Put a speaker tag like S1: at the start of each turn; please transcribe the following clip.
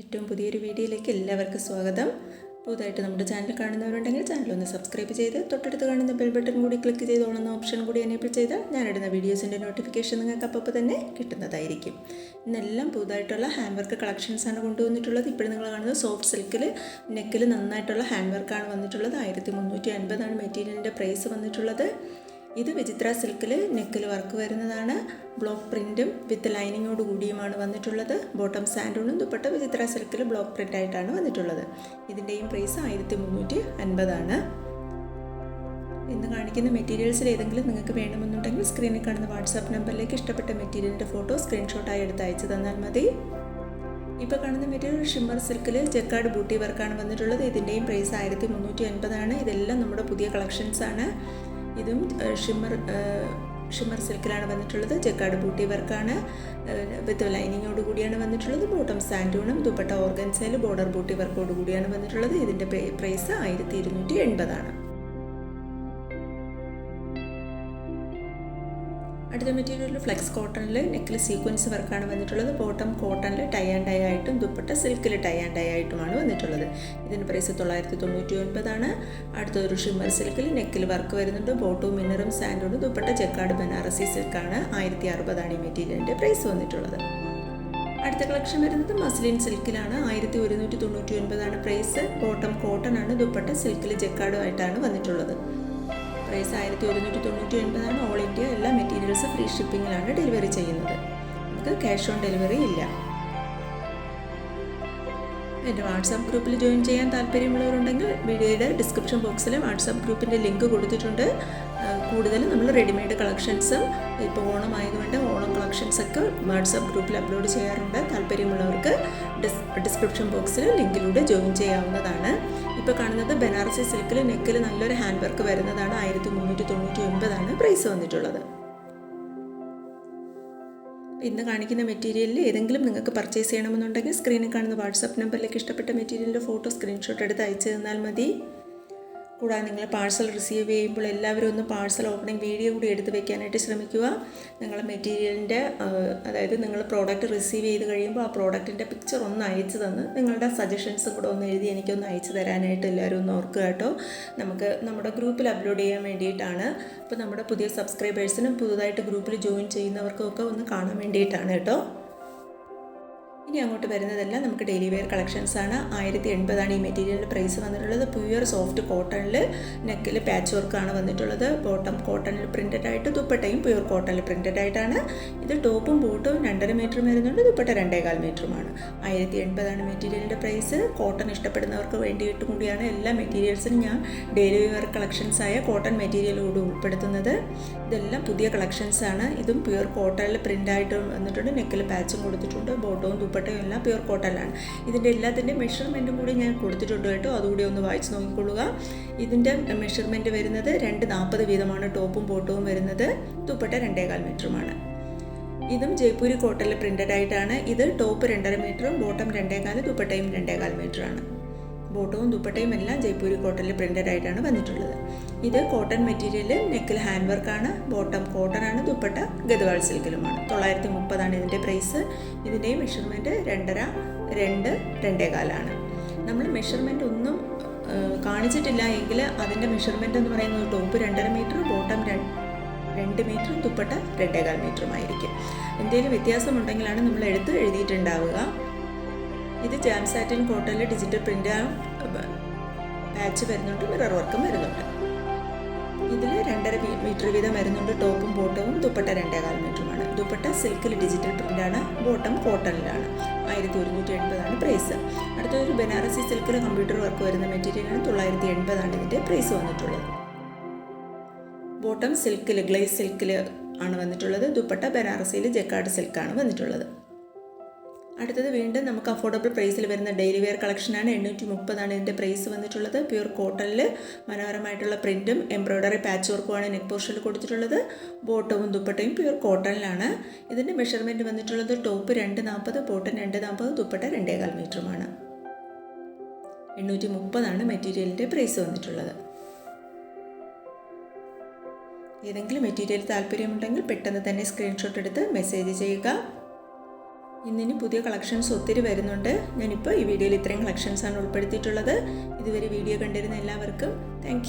S1: ഏറ്റവും പുതിയൊരു വീഡിയോയിലേക്ക് എല്ലാവർക്കും സ്വാഗതം. പുതുതായിട്ട് നമ്മുടെ ചാനൽ കാണുന്നവരുണ്ടെങ്കിൽ ചാനൽ ഒന്ന് സബ്സ്ക്രൈബ് ചെയ്ത് തൊട്ടടുത്ത് കാണുന്ന ബെൽ ബട്ടൺ കൂടി ക്ലിക്ക് ചെയ്ത് ചെയ്തോളുന്ന ഓപ്ഷൻ കൂടി എനേബിൾ ചെയ്താൽ ഞാനിടുന്ന വീഡിയോസിന്റെ നോട്ടിഫിക്കേഷൻ നിങ്ങൾക്ക് അപ്പോൾ തന്നെ കിട്ടുന്നതായിരിക്കും. ഇന്നെല്ലാം പുതുതായിട്ടുള്ള ഹാൻഡ് വർക്ക് കളക്ഷൻസാണ് കൊണ്ടുവന്നിട്ടുള്ളത്. ഇപ്പോൾ നിങ്ങൾ കാണുന്നത് സോഫ്റ്റ് സിൽക്കിൽ നെക്കിൽ നന്നായിട്ടുള്ള ഹാൻഡ് വർക്കാണ് വന്നിട്ടുള്ളത്. ആയിരത്തി മുന്നൂറ്റി അൻപതാണ് മെറ്റീരിയലിന്റെ പ്രൈസ് വന്നിട്ടുള്ളത്. ഇത് വിചിത്ര സിൽക്കിൽ നെക്കിൽ വർക്ക് വരുന്നതാണ്. ബ്ലോക്ക് പ്രിന്റും വിത്ത് ലൈനിങ്ങോട് കൂടിയുമാണ് വന്നിട്ടുള്ളത്. ബോട്ടം സാൻഡൂണും ദുപ്പട്ട വിചിത്ര സിൽക്കിൽ ബ്ലോക്ക് പ്രിന്റ് ആയിട്ടാണ് വന്നിട്ടുള്ളത്. ഇതിന്റെയും പ്രൈസ് ആയിരത്തി മുന്നൂറ്റി അൻപതാണ് ഇന്ന് കാണിക്കുന്ന മെറ്റീരിയൽസിൽ ഏതെങ്കിലും നിങ്ങൾക്ക് വേണമെന്നുണ്ടെങ്കിൽ സ്ക്രീനിൽ കാണുന്ന വാട്സാപ്പ് നമ്പറിലേക്ക് ഇഷ്ടപ്പെട്ട മെറ്റീരിയലിന്റെ ഫോട്ടോ സ്ക്രീൻഷോട്ടായി എടുത്ത് അയച്ചു തന്നാൽ മതി. ഇപ്പൊ കാണുന്ന മെറ്റീരിയൽ ഷിമ്മർ സിൽക്കിൽ ജക്കാർഡ് ബൂട്ടി വർക്കാണ് വന്നിട്ടുള്ളത്. ഇതിന്റെയും പ്രൈസ് ആയിരത്തി മുന്നൂറ്റി അൻപതാണ് ഇതെല്ലാം നമ്മുടെ പുതിയ കളക്ഷൻസ് ആണ്. ഇതും ഷിമ്മർ ഷിമ്മർ സിൽക്കിലാണ് വന്നിട്ടുള്ളത്. ജക്കാർഡ് ബൂട്ടി വർക്കാണ്. വിത്ത് ലൈനിങ്ങോട് കൂടിയാണ് വന്നിട്ടുള്ളത്. ബോട്ടം സാൻഡൂണും ദുപ്പട്ട ഓർഗൻസയിൽ ബോർഡർ ബൂട്ടി വർക്കോട് കൂടിയാണ് വന്നിട്ടുള്ളത്. ഇതിന്റെ പ്രൈസ് ആയിരത്തി ഇരുന്നൂറ്റി എൺപതാണ്. അടുത്ത മെറ്റീരിയൽ ഫ്ലെക്സ് കോട്ടണിൽ നെക്കിൽ സീക്വൻസ് വർക്കാണ് വന്നിട്ടുള്ളത്. ബോട്ടം കോട്ടണിൽ ടൈ ആൻഡ് ഡൈ ആയിട്ടും ദുപ്പട്ട സിൽക്കിൽ ടൈ ആൻഡ് ഡൈ ആയിട്ടുമാണ് വന്നിട്ടുള്ളത്. ഇതിന് പ്രൈസ് തൊള്ളായിരത്തി തൊണ്ണൂറ്റി ഒൻപതാണ് അടുത്തൊരു ഷിമ്മർ സിൽക്കിൽ നെക്കിൽ വർക്ക് വരുന്നുണ്ട്. ബോട്ടും മിന്നറും സാൻഡോട് ദുപ്പട്ട ചെക്കാട് ബനാറസി സിൽക്കാണ് ആയിരത്തി അറുപതാണ് ഈ മെറ്റീരിയലിന്റെ പ്രൈസ് വന്നിട്ടുള്ളത്. അടുത്ത കളക്ഷൻ വരുന്നത് മസ്ലിൻ സിൽക്കിലാണ് ആയിരത്തി ഒരുന്നൂറ്റി തൊണ്ണൂറ്റി ഒൻപതാണ് പ്രൈസ് ബോട്ടം കോട്ടൺ ആണ്. ദുപ്പട്ട സിൽക്കിൽ ചെക്കാടുമായിട്ടാണ് വന്നിട്ടുള്ളത്. പ്രൈസ് ആയിരത്തി ഒരുന്നൂറ്റി തൊണ്ണൂറ്റി ഒൻപതാണ് ഓൾ ഇന്ത്യ എല്ലാ മെറ്റീരിയൽസ് ഫ്രീ ഷിപ്പിങ്ങിലാണ് ഡെലിവറി ചെയ്യുന്നത്. നമുക്ക് ക്യാഷ് ഓൺ ഡെലിവറി ഇല്ല. എന്റെ വാട്സാപ്പ് ഗ്രൂപ്പിൽ ജോയിൻ ചെയ്യാൻ താല്പര്യമുള്ളവരുണ്ടെങ്കിൽ വീഡിയോയുടെ ഡിസ്ക്രിപ്ഷൻ ബോക്സിൽ വാട്സാപ്പ് ഗ്രൂപ്പിന്റെ ലിങ്ക് കൊടുത്തിട്ടുണ്ട്. കൂടുതലും നമ്മൾ റെഡിമെയ്ഡ് കളക്ഷൻസ് ഇപ്പോൾ ഓണം ആയതുകൊണ്ട് ഓണം കളക്ഷൻസൊക്കെ വാട്സാപ്പ് ഗ്രൂപ്പിൽ അപ്ലോഡ് ചെയ്യാറുണ്ട്. താല്പര്യമുള്ളവർക്ക് ഡിസ് ഡിസ്ക്രിപ്ഷൻ ബോക്സിൽ ലിങ്കിലൂടെ ജോയിൻ ചെയ്യാവുന്നതാണ്. ഇപ്പോൾ കാണുന്നത് ബനാറസി സിൽക്കിൽ നെക്കിൽ നല്ലൊരു ഹാൻഡ് വർക്ക് വരുന്നതാണ്. ആയിരത്തി മുന്നൂറ്റി തൊണ്ണൂറ്റി ഒൻപതാണ് പ്രൈസ് വന്നിട്ടുള്ളത്. ഇന്ന് കാണിക്കുന്ന മെറ്റീരിയലിൽ ഏതെങ്കിലും നിങ്ങൾക്ക് പർച്ചേസ് ചെയ്യണമെന്നുണ്ടെങ്കിൽ സ്ക്രീനിൽ കാണുന്ന വാട്സാപ്പ് നമ്പറിലേക്ക് ഇഷ്ടപ്പെട്ട മെറ്റീരിയലിന്റെ ഫോട്ടോ സ്ക്രീൻഷോട്ട് എടുത്ത് അയച്ചു തന്നാൽ മതി. കൂടാതെ നിങ്ങൾ പാഴ്സൽ റിസീവ് ചെയ്യുമ്പോൾ എല്ലാവരും ഒന്ന് പാഴ്സൽ ഓപ്പണിംഗ് വീഡിയോ കൂടി എടുത്ത് വെക്കാനായിട്ട് ശ്രമിക്കുക. നിങ്ങൾ മെറ്റീരിയലിന്റെ അതായത് നിങ്ങൾ പ്രോഡക്റ്റ് റിസീവ് ചെയ്ത് കഴിയുമ്പോൾ ആ പ്രോഡക്റ്റിന്റെ പിക്ചർ ഒന്ന് അയച്ചു തന്ന് നിങ്ങളുടെ സജഷൻസ് കൂടെ ഒന്ന് എഴുതി എനിക്കൊന്ന് അയച്ചു തരാനായിട്ട് എല്ലാവരും ഒന്ന് ഓർക്കുക കേട്ടോ. നമുക്ക് നമ്മുടെ ഗ്രൂപ്പിൽ അപ്ലോഡ് ചെയ്യാൻ വേണ്ടിയിട്ടാണ്. അപ്പോൾ നമ്മുടെ പുതിയ സബ്സ്ക്രൈബേഴ്സിനും പുതുതായിട്ട് ഗ്രൂപ്പിൽ ജോയിൻ ചെയ്യുന്നവർക്കും ഒക്കെ ഒന്ന് കാണാൻ വേണ്ടിയിട്ടാണ് കേട്ടോ. ഇനി അങ്ങോട്ട് വരുന്നതെല്ലാം നമുക്ക് ഡെയിലി വെയർ കളക്ഷൻസ് ആണ്. ആയിരത്തി എൺപതാണ് ഈ മെറ്റീരിയലിന്റെ പ്രൈസ് വന്നിട്ടുള്ളത്. പ്യുവർ സോഫ്റ്റ് കോട്ടണിൽ നെക്കിൽ പാച്ച് വർക്കാണ് വന്നിട്ടുള്ളത്. ബോട്ടം കോട്ടണിൽ പ്രിന്റഡ് ആയിട്ട് ദുപ്പട്ടയും പ്യുവർ കോട്ടണിൽ പ്രിന്റഡ് ആയിട്ടാണ്. ഇത് ടോപ്പും ബൂട്ടും രണ്ടര മീറ്റർ വരുന്നുണ്ട്. ദുപ്പട്ട രണ്ടേകാൽ മീറ്ററുമാണ് ആയിരത്തി എൺപതാണ് മെറ്റീരിയലിന്റെ പ്രൈസ് കോട്ടൺ ഇഷ്ടപ്പെടുന്നവർക്ക് വേണ്ടിയിട്ട് കൂടിയാണ് എല്ലാ മെറ്റീരിയൽസും ഞാൻ ഡെയിലി വെയർ കളക്ഷൻസ് ആയ കോട്ടൺ മെറ്റീരിയലോട് ഉൾപ്പെടുത്തുന്നത്. ഇതെല്ലാം പുതിയ കളക്ഷൻസ് ആണ്. ഇതും പ്യുവർ കോട്ടണിൽ പ്രിന്റ് ആയിട്ട് വന്നിട്ടുണ്ട്. നെക്കിൽ പാച്ചും കൊടുത്തിട്ടുണ്ട്. ബോട്ടവും ദുപ്പട്ടയും എല്ലാം പ്യുവർ ആണ് ഇതിന്റെ എല്ലാത്തിന്റെ മെഷർമെന്റും കൂടി ഞാൻ കൊടുത്തിട്ടുണ്ട് കേട്ടോ. അതുകൂടി ഒന്ന് വായിച്ച് നോക്കിക്കൊള്ളുക. ഇതിന്റെ മെഷർമെന്റ് വരുന്നത് രണ്ട് നാൽപ്പത് വീതമാണ്. ടോപ്പും ബോട്ടവും വരുന്നത് ദുപ്പട്ട രണ്ടേകാൽ മീറ്ററുമാണ് ഇതും ജയ്പൂരി കോട്ടണിൽ പ്രിന്റഡ് ആയിട്ടാണ്. ഇത് ടോപ്പ് രണ്ടര മീറ്ററും ബോട്ടം രണ്ടേകാൽ ദുപ്പട്ടയും രണ്ടേകാൽ മീറ്ററാണ് ബോട്ടവും ദുപ്പട്ടയും എല്ലാം ജയ്പൂരി കോട്ടണിൽ പ്രിന്റഡ് ആയിട്ടാണ് വന്നിട്ടുള്ളത്. ഇത് കോട്ടൺ മെറ്റീരിയൽ നെക്കിൽ ഹാൻഡ് വർക്കാണ് ബോട്ടം കോട്ടൺ ആണ് ദുപ്പട്ട ഗദ്വാൾ സിൽക്കിലുമാണ് തൊള്ളായിരത്തി മുപ്പതാണ് ഇതിന്റെ പ്രൈസ് ഇതിന്റെ മെഷർമെന്റ് രണ്ടര രണ്ട് രണ്ടേകാലാണ്. നമ്മൾ മെഷർമെന്റ് ഒന്നും കാണിച്ചിട്ടില്ല എങ്കിൽ അതിന്റെ മെഷർമെന്റ് എന്ന് പറയുന്നത് ടോപ്പ് രണ്ടര മീറ്റർ ബോട്ടം രണ്ട് മീറ്ററും ദുപ്പട്ട രണ്ടേകാൽ മീറ്ററുമായിരിക്കും എന്തെങ്കിലും വ്യത്യാസമുണ്ടെങ്കിലാണ് നമ്മൾ എടുത്ത് എഴുതിയിട്ടുണ്ടാവുക. ഇത് jam satin digital print patch വരുന്നുണ്ട്. മിറർ വർക്കും വരുന്നുണ്ട്. ഇതിൽ രണ്ടര മീറ്റർ വീതം വരുന്നുണ്ട്. ടോപ്പും ബോട്ടവും ദുപ്പട്ട രണ്ടേകാൽ മീറ്ററുമാണ്. ദുപ്പട്ട സിൽക്കിൽ ഡിജിറ്റൽ പ്രിന്റാണ് ബോട്ടം കോട്ടണിലാണ്. ആയിരത്തി ഒരുന്നൂറ്റി എൺപതാണ് പ്രൈസ്. അടുത്തൊരു ബനാറസി സിൽക്കിൽ കമ്പ്യൂട്ടർ വർക്ക് വരുന്ന മെറ്റീരിയലാണ് തൊള്ളായിരത്തി എൺപതാണ് ഇതിന്റെ പ്രൈസ് വന്നിട്ടുള്ളത്. ബോട്ടം സിൽക്കിൽ ഗ്ലേസ് സിൽക്കിൽ ആണ് വന്നിട്ടുള്ളത്. ദുപ്പട്ട ബനാറസിയിൽ ജക്കാർഡ് സിൽക്കാണ് വന്നിട്ടുള്ളത്. അടുത്തത് വീണ്ടും നമുക്ക് അഫോർഡബിൾ പ്രൈസിൽ വരുന്ന ഡെയിലി വെയർ കളക്ഷനാണ് എണ്ണൂറ്റി മുപ്പതാണ് ഇതിന്റെ പ്രൈസ് വന്നിട്ടുള്ളത്. പ്യൂർ കോട്ടണിൽ മനോഹരമായിട്ടുള്ള പ്രിന്റും എംബ്രോയ്ഡറി പാച്ച് വർക്കുമാണ് നെക്ക് പോർഷനിൽ കൊടുത്തിട്ടുള്ളത്. ബോട്ടവും ദുപ്പട്ടയും പ്യൂർ കോട്ടണിലാണ് ഇതിന്റെ മെഷർമെന്റ് വന്നിട്ടുള്ളത് ടോപ്പ് രണ്ട് നാൽപ്പത് ബോട്ടം രണ്ട് നാൽപ്പത് ദുപ്പട്ട രണ്ടേകാൽ മീറ്ററുമാണ് എണ്ണൂറ്റി മുപ്പതാണ് മെറ്റീരിയലിന്റെ പ്രൈസ് വന്നിട്ടുള്ളത്. ഏതെങ്കിലും മെറ്റീരിയൽ താല്പര്യമുണ്ടെങ്കിൽ പെട്ടെന്ന് തന്നെ സ്ക്രീൻഷോട്ട് എടുത്ത് മെസ്സേജ് ചെയ്യുക. ഇന്നിനി പുതിയ കളക്ഷൻസ് ഒത്തിരി വരുന്നുണ്ട്. ഞാനിപ്പോൾ ഈ വീഡിയോയിൽ ഇത്രയും കളക്ഷൻസാണ് ഉൾപ്പെടുത്തിയിട്ടുള്ളത്. ഇതുവരെ വീഡിയോ കണ്ടിരുന്ന എല്ലാവർക്കും താങ്ക്